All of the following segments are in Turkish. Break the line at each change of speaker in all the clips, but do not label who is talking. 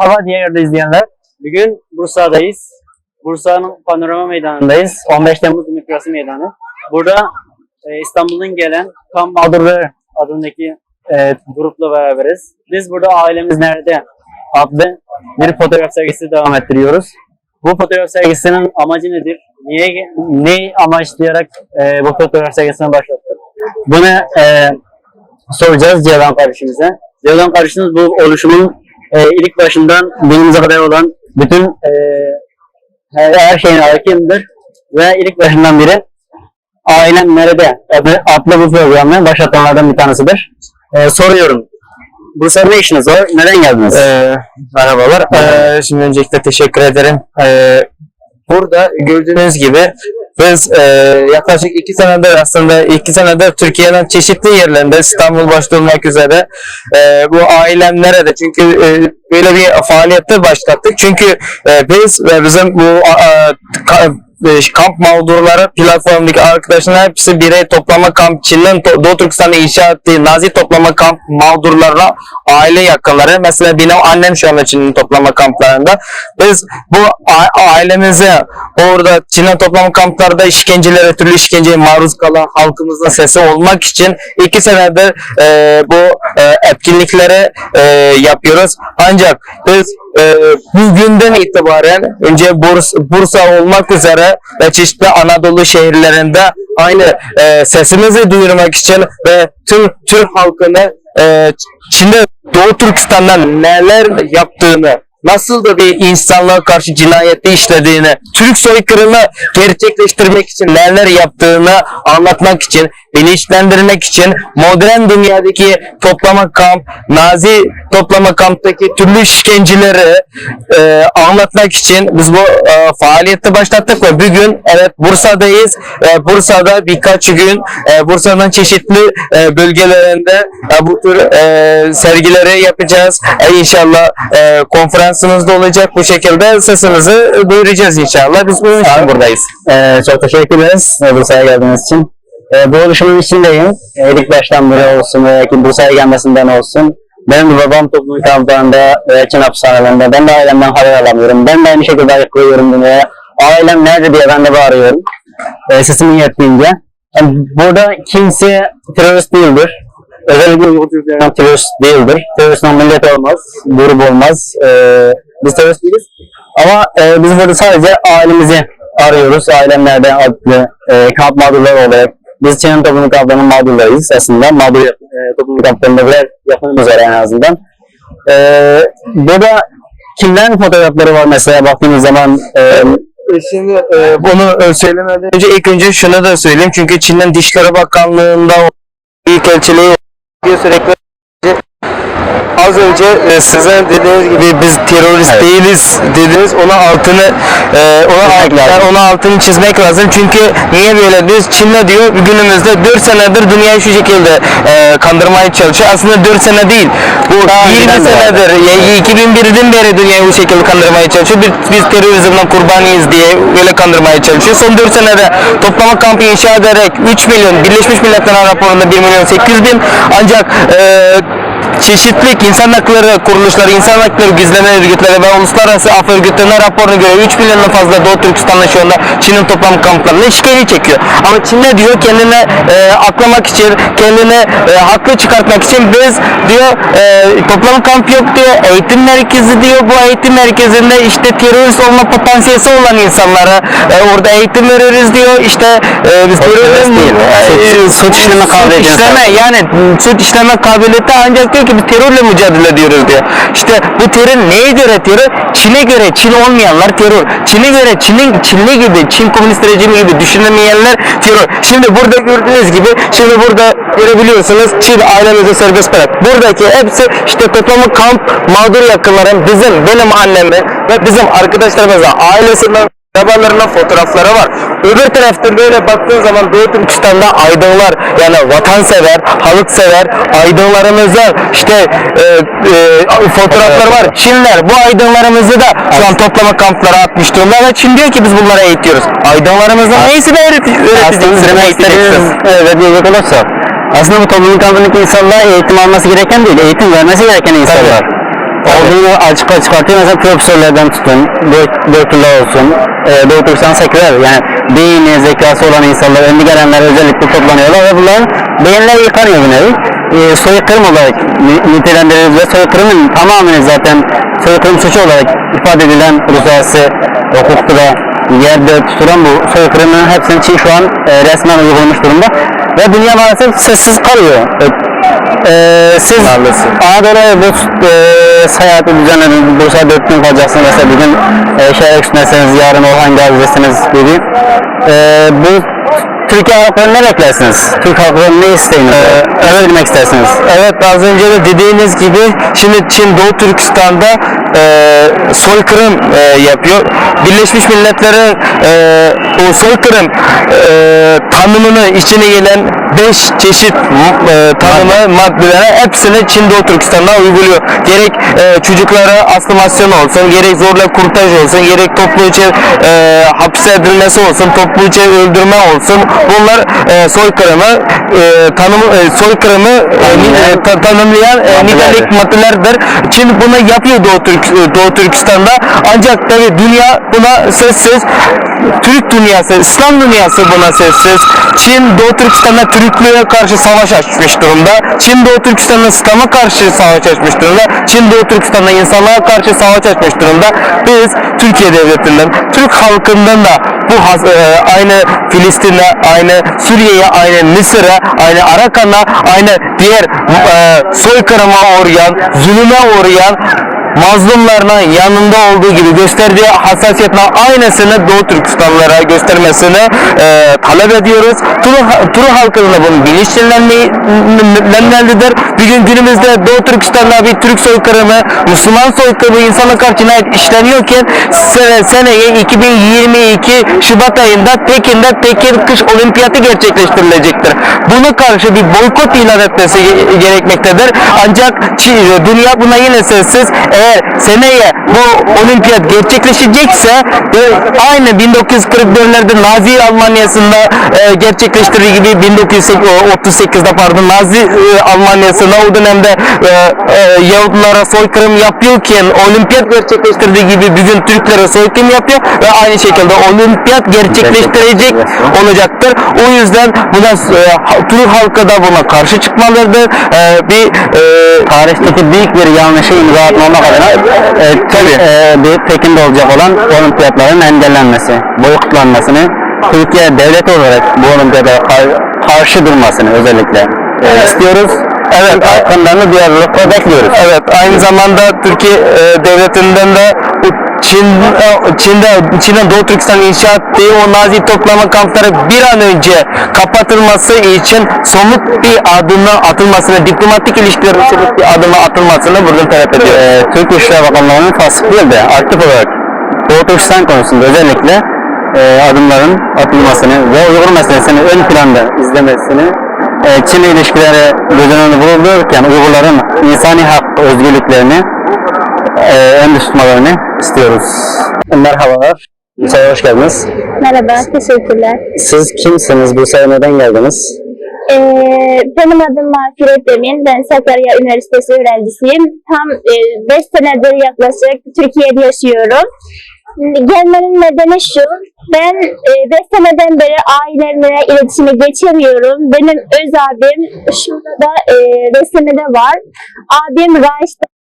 Merhaba yerde izleyenler. Bugün Bursa'dayız. Bursa'nın panorama meydanındayız. 15 Temmuz Demokrasi Meydanı. Burada e, İstanbul'dan gelen Kan Mağdurları adındaki e, grupla beraberiz. Biz burada Ailemiz Nerede adlı bir fotoğraf sergisi devam ettiriyoruz. Bu fotoğraf sergisinin amacı nedir? Niye, ne amaçlayarak e, bu fotoğraf sergisine başlattık? Bunu e, soracağız Ceylan kardeşimize. Ceylan kardeşimiz bu oluşumun e, ilk başından günümüze kadar olan bütün e, her, her şeyin hakimidir ve ilk başından beri Ailem Nerede adlı, bu programı başlatanlardan bir tanesidir. E, soruyorum. Bursa'da ne işiniz var? Neden geldiniz?
Ee, merhabalar. Ee, şimdi öncelikle teşekkür ederim. Ee, burada gördüğünüz gibi biz e, yaklaşık iki senedir aslında iki senedir Türkiye'nin çeşitli yerlerinde İstanbul başta olmak üzere e, bu ailem nerede? Çünkü e, böyle bir faaliyette başlattık. Çünkü e, biz ve bizim bu a, a, kamp mağdurları platformdaki arkadaşların hepsi birey toplama kamp Çin'in Doğu Türkistan'da inşa ettiği Nazi toplama kamp mağdurlarına aile yakınları. Mesela benim annem şu anda Çin'in toplama kamplarında. Biz bu ailemize orada Çin'in toplama kamplarda işkencelere türlü işkenceye maruz kalan halkımızın sesi olmak için iki senedir e, bu e, etkinlikleri e, yapıyoruz. Ancak biz e, bugünden itibaren önce Bursa, Bursa olmak üzere ve çeşitli Anadolu şehirlerinde aynı e, sesimizi duyurmak için ve tüm Türk halkını e, Çin'de Doğu Türkistan'dan neler yaptığını nasıl da bir insanlığa karşı cinayeti işlediğini, Türk soykırımı gerçekleştirmek için neler yaptığını anlatmak için, bilinçlendirmek için modern dünyadaki toplama kamp, Nazi toplama kamptaki türlü işkenceleri e, anlatmak için biz bu e, faaliyette başlattık ve bugün evet Bursa'dayız. E, Bursa'da birkaç gün e, Bursa'nın çeşitli e, bölgelerinde e, bu tür e, sergileri yapacağız. E, inşallah e, da olacak bu şekilde sesimizi duyuracağız inşallah. Biz bunun için buradayız.
Ee, çok teşekkür ederiz Bursa'ya geldiğiniz için. Ee, bu oluşumun içindeyim. Ee, ilk baştan beri olsun veya ki Bursa'ya gelmesinden olsun. Benim de babam toplum kamplarında ve Çin hapishanelerinde. Ben de ailemden haber alamıyorum. Ben de aynı şekilde ayıp koyuyorum dünyaya. Ailem nerede diye ben de bağırıyorum. Ee, sesimin yettiğince. Yani burada kimse terörist değildir. Özellikle Uygur Türklerden terörist değildir. Teröristten millet olmaz, grup olmaz. Ee, biz terörist değiliz. Ama e, biz burada sadece ailemizi arıyoruz. Ailemlerden adlı e, kamp mağdurları olarak. Biz Çin'in toplum kamplarının mağdurlarıyız aslında. Mağdur e, toplum kamplarında birer yakınımız var en azından. E, burada kimlerin fotoğrafları var mesela baktığımız zaman e,
E, Şimdi e, bunu söylemeden önce ilk önce şunu da söyleyeyim çünkü Çin'in Dışişleri Bakanlığı'nda ilk elçiliği diyor sürekli Az önce e, size dediğiniz gibi biz terörist
Evet.
değiliz dediniz. Ona altını e, ona, alt, yani ona altını çizmek lazım. Çünkü niye böyle diyoruz? Çin'de diyor günümüzde 4 senedir dünyayı şu şekilde e, kandırmaya çalışıyor. Aslında 4 sene değil. Bu
Daha
20
önceden de
senedir. Yani 2001'den beri dünyayı bu şekilde kandırmaya çalışıyor. Biz, biz terörizmden kurbanıyız diye böyle kandırmaya çalışıyor. Son 4 senede toplama kampı inşa ederek 3 milyon Birleşmiş Milletler raporunda 1 milyon 800 bin ancak e, çeşitli insan hakları kuruluşları, insan hakları gizleme örgütleri ve uluslararası af örgütlerine raporuna göre 3 milyondan fazla Doğu Türkistan'da şu anda Çin'in toplam kamplarına işkence çekiyor. Ama Çin ne diyor? Kendine e, aklamak için, kendine e, haklı çıkartmak için biz diyor e, toplam kamp yok diyor, eğitim merkezi diyor. Bu eğitim merkezinde işte terörist olma potansiyeli olan insanlara e, orada eğitim veririz diyor. İşte e, biz terörizm
değil, suç- suç işleme kabiliyeti
işleme yani suç işleme kabiliyeti ancak diyor ki biz terörle mücadele ediyoruz diyor. İşte bu terör neye göre terör? Çin'e göre Çin olmayanlar terör. Çin'e göre Çin'in Çinli gibi, Çin komünist rejimi gibi düşünemeyenler terör. Şimdi burada gördüğünüz gibi şimdi burada görebiliyorsunuz Çin ailemizi serbest bırak. Buradaki hepsi işte toplamı kamp mağdur yakınların bizim, benim annemin ve bizim arkadaşlarımızın ailesinden Arabalarının fotoğrafları var. Öbür tarafta böyle baktığın zaman Doğu Türkistan'da aydınlar yani vatansever, halksever aydınlarımızda işte e, e, fotoğraflar var. Çinler bu aydınlarımızı da şu an toplama kamplara atmış durumda ve Çin diyor ki biz bunlara eğitiyoruz. Aydınlarımızın neyse de öğreteceksiniz, eğiteceksiniz.
evet olursa aslında bu toplumun kampındaki insanlar eğitim alması gereken değil, eğitim vermesi gereken insanlar. Olduğunu açık çıkartıyor. Mesela profesörlerden tutun, dörtlüler olsun, e, Doğu Türkistan seküler. Yani beyni, zekası olan insanlar, önde gelenler özellikle toplanıyorlar ve bunların beyinleri yıkanıyor bir nevi. E, soykırım olarak ni- nitelendiriyoruz ve soykırımın tamamını zaten soykırım suçu olarak ifade edilen uluslararası hukukta da yerde tutulan bu soykırımın hepsini Çin şu an e, resmen uygulamış durumda. Ve dünya maalesef sessiz kalıyor. E, e, siz. Anadolu'ya bu e, seyahati düzenlediniz. Bursa 4 gün kalacaksınız mesela bugün e, şehre üstündesiniz, yarın Orhan Gazi'desiniz gibi. E, bu Türkiye halkına ne beklersiniz? Türk halkının ne isteğini?
Ee,
ne bilmek istersiniz?
Evet az önce de dediğiniz gibi şimdi Çin Doğu Türkistan'da e, soykırım e, yapıyor. Birleşmiş Milletler'in e, o soykırım e, tanımını içine gelen 5 çeşit e, tanımı maddelere hepsini Çin Doğu Türkistan'da uyguluyor. Gerek e, çocuklara aslimasyon olsun, gerek zorla kurtaj olsun, gerek toplu içi e, hapse edilmesi olsun, toplu içi öldürme olsun. Bunlar e, soykırımı e, tanım e, soykırımı e, e, ta- tanımlayan e, nitelik maddelerdir. Çin bunu yapıyor Doğu, Türk, Doğu Türkistan'da. Ancak tabi dünya buna sessiz. Türk dünyası, İslam dünyası buna sessiz. Çin Doğu Türkistan'da Türklüğe karşı savaş açmış durumda. Çin Doğu Türkistan'da İslam'a karşı savaş açmış durumda. Çin Doğu Türkistan'da insanlığa karşı savaş açmış durumda. Biz Türkiye devletinden, Türk halkından da bu e, aynı Filistin'e, aynı Suriye'ye, aynı Mısır'a, aynı Arakan'a, aynı diğer e, soykırıma uğrayan, zulüme uğrayan mazlumlarına yanında olduğu gibi gösterdiği hassasiyetle aynısını Doğu Türkistanlılara göstermesini e, talep ediyoruz. Turu, Turu halkının bunun bilinçlenmelidir. Bugün günümüzde Doğu Türkistan'da bir Türk soykırımı, Müslüman soykırımı insana karşı cinayet işleniyorken sene, seneye 2022 Şubat ayında Pekin'de Pekin Kış Olimpiyatı gerçekleştirilecektir. Buna karşı bir boykot ilan etmesi ge- gerekmektedir. Ancak dünya buna yine sessiz. Eğer seneye bu olimpiyat gerçekleşecekse e, aynı 1941'lerde Nazi Almanya'sında e, gerçekleştirdiği gibi 1938'de pardon Nazi e, Almanya'sında o dönemde e, e, Yahudilere soykırım yapıyorken olimpiyat gerçekleştirdiği gibi bugün Türklere soykırım yapıyor ve aynı şekilde olimpiyat gerçekleştirecek olacaktır. O yüzden buna e, Türk halkı da buna karşı çıkmalıdır. E, bir e,
Tarihteki büyük bir yanlışı imza atmamak adına e, tabii. E, bir Pekin'de olacak olan olimpiyatların engellenmesi, boykotlanmasını Türkiye devlet olarak bu olimpiyata kar- karşı durmasını özellikle e, istiyoruz. Evet, halkından da duyarlılıkla bekliyoruz.
Evet, aynı zamanda Türkiye e, devletinden de bu Çin, e, Çin'de, Çin'in Doğu Türkistan inşa ettiği o Nazi toplama kampları bir an önce kapatılması için somut bir adımı atılmasını, diplomatik ilişkilerin somut bir adımı atılmasını buradan talep ediyor.
e, Türk İşleri Bakanlığı'nın tasdik değil de aktif olarak Doğu Türkistan konusunda özellikle e, adımların atılmasını ve Uygur meselesini ön planda izlemesini e, Çin ilişkileri göz önünde bulundururken Uygurların insani hak özgürlüklerini e, ön tutmalarını istiyoruz. Merhabalar. Bursa'ya hoş geldiniz.
Merhaba, teşekkürler.
Siz kimsiniz? Bursa'ya neden geldiniz?
Ee, benim adım Mağfiret Emin. Ben Sakarya Üniversitesi öğrencisiyim. Tam 5 senedir yaklaşık Türkiye'de yaşıyorum. Gelmenin nedeni şu, ben 5 seneden beri ailemle iletişime geçemiyorum. Benim öz abim, şurada da e, resmi de var. Abim Raiş'te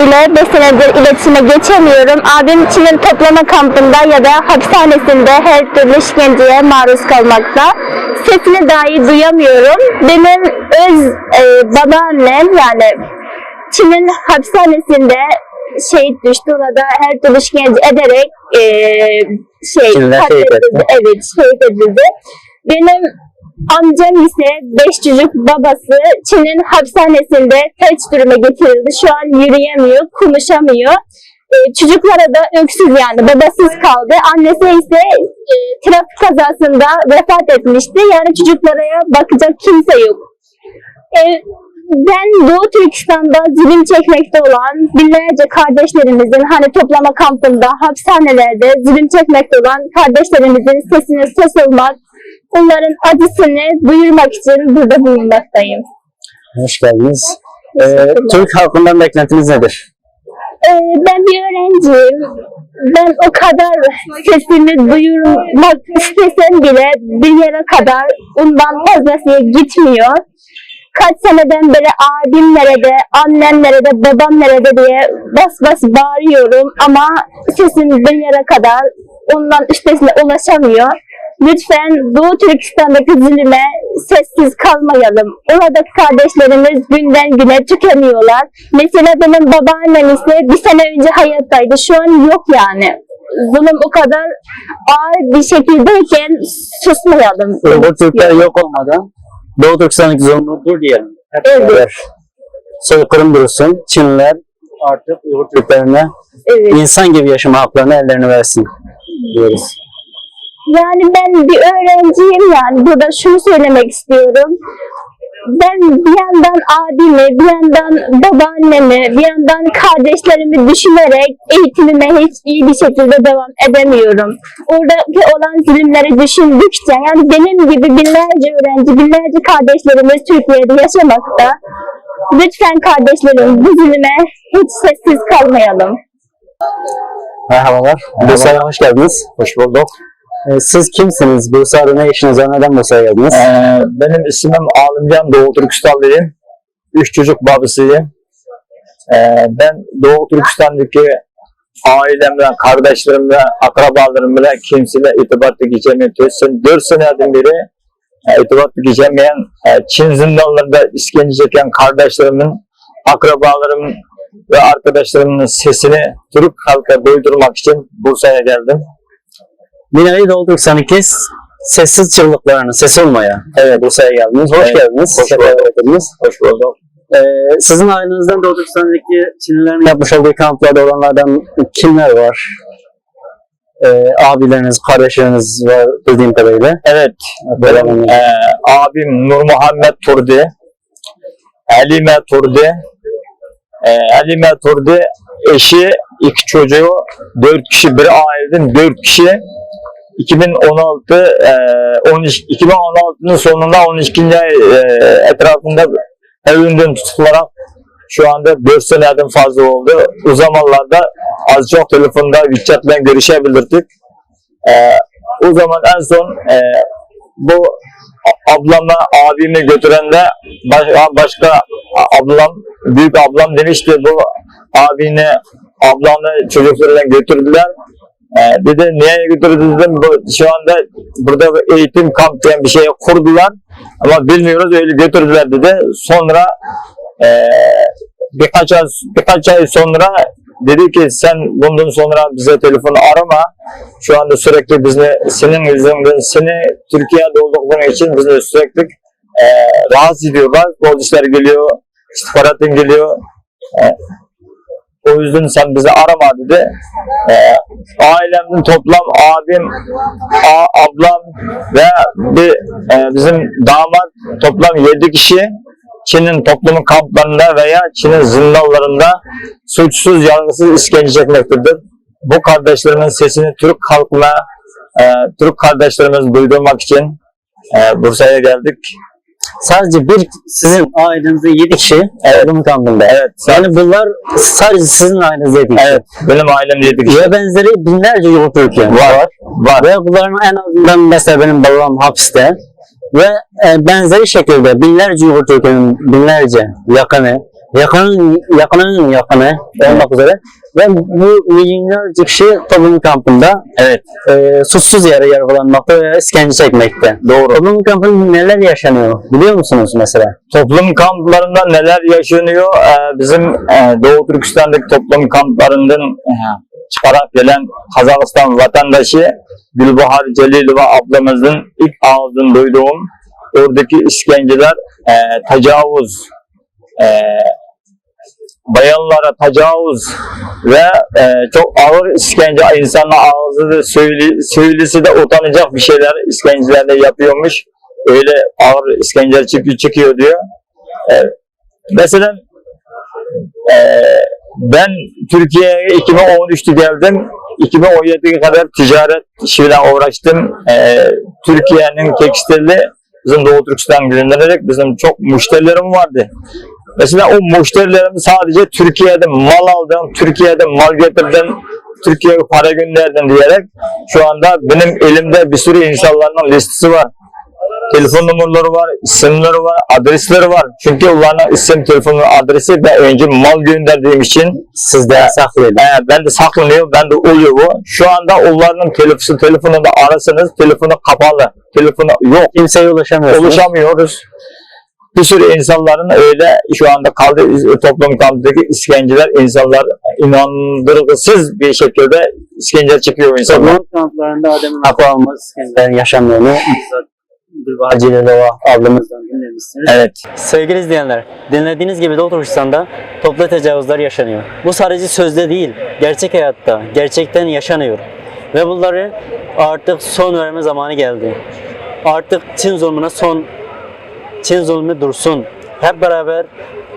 ile 5 senedir iletişime geçemiyorum. Abim Çin'in toplama kampında ya da hapishanesinde her türlü işkenceye maruz kalmakta. Sesini dahi duyamıyorum. Benim öz e, babaannem yani Çin'in hapishanesinde şehit düştü. Orada her türlü işkence ederek e, şey
şehit etti.
Evet şehit edildi. Benim Amcam ise beş çocuk babası Çin'in hapishanesinde felç duruma getirildi. Şu an yürüyemiyor, konuşamıyor. Ee, çocuklara da öksüz yani babasız kaldı. Annesi ise e, trafik kazasında vefat etmişti. Yani çocuklara bakacak kimse yok. E, ben Doğu Türkistan'da zulüm çekmekte olan binlerce kardeşlerimizin hani toplama kampında, hapishanelerde zulüm çekmekte olan kardeşlerimizin sesine ses olmak, onların acısını duyurmak için burada bulunmaktayım.
Hoş geldiniz. Ee, Türk halkından beklentiniz nedir?
Ee, ben bir öğrenciyim. Ben o kadar sesimi duyurmak istesem bile bir yere kadar ondan fazlası gitmiyor. Kaç seneden beri abim nerede, annem nerede, babam nerede diye bas bas bağırıyorum ama sesim bir yere kadar ondan üstesine ulaşamıyor. Lütfen Doğu Türkistan'daki zulüme sessiz kalmayalım. Oradaki kardeşlerimiz günden güne tükeniyorlar. Mesela benim babaannem ise bir sene önce hayattaydı. Şu an yok yani. Zulüm o kadar ağır bir şekildeyken susmayalım.
Uygur Türkler yok olmadan Doğu Türkistan'daki zulmü dur diyelim. Hep
Evet.
beraber. Soykırım dursun. Çinliler artık Uygur Türklerine
Evet.
insan gibi yaşama haklarını ellerine versin diyoruz.
Yani ben bir öğrenciyim yani burada şunu söylemek istiyorum. Ben bir yandan abimi, bir yandan babaannemi, bir yandan kardeşlerimi düşünerek eğitimime hiç iyi bir şekilde devam edemiyorum. Oradaki olan zulümleri düşündükçe yani benim gibi binlerce öğrenci, binlerce kardeşlerimiz Türkiye'de yaşamakta. Lütfen kardeşlerim bu zulüme hiç sessiz kalmayalım.
Merhabalar. Bursa'ya hoş geldiniz. Hoş bulduk. Siz kimsiniz? Bursa'da ne işiniz var? Neden Bursa'ya geldiniz?
Ee, benim ismim Alimcan Doğu Türkistanlıyım. Üç çocuk babasıyım. Ee, ben Doğu Türkistan'daki ailemle, kardeşlerimle, akrabalarımla kimseyle irtibatlı geçemiyorum. Dört seneden beri e, irtibatlı geçemeyen, e, Çin zindanlarında işkence çeken kardeşlerimin, akrabalarımın ve arkadaşlarımın sesini Türk halka duydurmak için Bursa'ya geldim.
Binali Türkistan'daki sessiz çığlıklarının sesi olmaya evet, Bursa'ya geldiniz. Hoş
Evet,
geldiniz.
hoş bulduk. Hoş bulduk.
Ee, sizin ailenizden Doğu Türkistan'daki Çinlilerin yapmış olduğu kamplarda olanlardan kimler var? Ee, abileriniz, kardeşleriniz var bildiğim kadarıyla.
Evet, benim eee, abim Nur Muhammed Turdi, Halime Turdi, eee Halime Turdi eşi, iki çocuğu, dört kişi bir aileden dört kişi 2016 eee 13 2016'nın sonunda 12. ay eee, etrafında evinden tutuklarak şu anda 4 seneden fazla oldu. O zamanlarda az çok telefonda WhatsApp'la görüşebilirdik. Eee, o zaman en son eee, bu a- ablama abimi götüren de başka, ablam, büyük ablam demişti bu abini, ablamı çocuklarıyla götürdüler. Ee, dedi niye götürdü dedim bu, şu anda burada eğitim kamp diye bir şey kurdular ama bilmiyoruz öyle götürdüler dedi. Sonra ee, birkaç ay, birkaç ay sonra dedi ki sen bundan sonra bize telefonu arama. Şu anda sürekli bizi senin yüzünden seni Türkiye'de oldukları için bizi sürekli e, rahatsız ediyorlar. Polisler geliyor, istihbaratın geliyor. E, o yüzden sen bizi arama dedi. E, ailemden toplam abim, a, ablam ve bir, e, bizim damat toplam 7 kişi Çin'in toplumun kamplarında veya Çin'in zindanlarında suçsuz yargısız işkence çekmektedir. Bu kardeşlerimin sesini Türk halkına, e, Türk kardeşlerimiz duydurmak için e, Bursa'ya geldik.
Sadece bir sizin ailenizde 7 kişi ölüm kampında.
Evet,
Yani bunlar sadece sizin ailenizde 7 kişi.
evet benim ailem 7 kişi.
Ve benzeri binlerce yurt Türkiye
Var, var.
Ve bunların en azından mesela benim babam hapiste ve e, benzeri şekilde binlerce yurt Türkiye'nin binlerce yakını, yakının yakının yakını olmak üzere ve bu milyonlarca kişi toplum kampında
Evet,
e, suçsuz yere yargılanmakta ve işkence çekmekte.
doğru.
Toplum kampında neler yaşanıyor biliyor musunuz mesela?
Toplum kamplarında neler yaşanıyor? Ee, bizim e, Doğu Türkistan'daki toplum kamplarından e, çıkarak gelen Kazakistan vatandaşı Gülbahar Celilova ablamızın ilk ağzından duyduğum oradaki işkenceler, e, tecavüz, e, bayanlara tecavüz ve e, çok ağır işkence insanın ağzı söyle, söylesi de utanacak bir şeyler işkencelerle yapıyormuş. Öyle ağır işkenceler çıkıyor, çıkıyor diyor. E, mesela e, ben Türkiye'ye 2013'te geldim. 2017'ye kadar ticaret işiyle uğraştım. E, Türkiye'nin tekstili bizim Doğu Türkistan göndererek bizim çok müşterilerim vardı. Mesela o müşterilerim sadece Türkiye'de mal aldım, Türkiye'de mal getirdim, Türkiye'ye para gönderdim diyerek şu anda benim elimde bir sürü insanların listesi var. Telefon numaraları var, isimleri var, adresleri var. Çünkü onların isim, telefon adresi ve önce mal gönderdiğim için
Sizde saklayın.
ee, ben de saklanıyor, ben de oluyor bu. Şu anda onların telefonu, telefonunu da arasanız telefonu kapalı. Telefonu yok,
Kimseye ulaşamıyorsunuz.
ulaşamıyoruz. Bir sürü insanların öyle şu anda kaldı toplum kampındaki işkenceler insanlar inandırgısız bir şekilde işkence çıkıyor insanlar.
Toplum kamplarında Adem'in akıl almaz
Ben yaşamlarını Nova ablamızdan
dinlemişsiniz.
Evet.
Sevgili izleyenler, dinlediğiniz gibi Doğu toplu tecavüzler yaşanıyor. Bu sadece sözde değil, gerçek hayatta, gerçekten yaşanıyor. Ve bunları artık son verme zamanı geldi. Artık Çin zulmüne son, Çin zulmü dursun. Hep beraber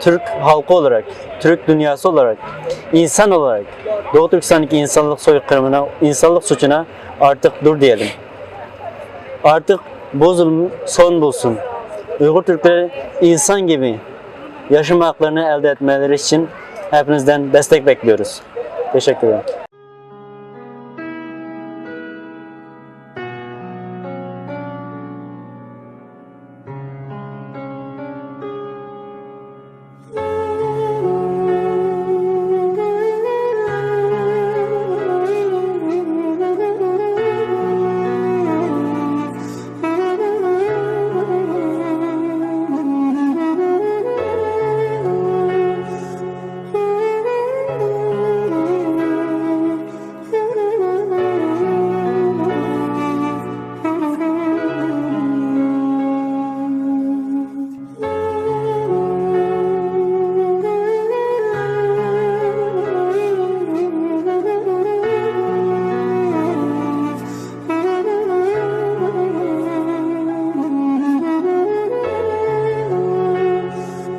Türk halkı olarak, Türk dünyası olarak, insan olarak Doğu Türkistan'daki insanlık soykırımına, insanlık suçuna artık dur diyelim. Artık bu zulüm son bulsun. Uygur Türkleri insan gibi yaşam haklarını elde etmeleri için hepinizden destek bekliyoruz. Teşekkür ederim.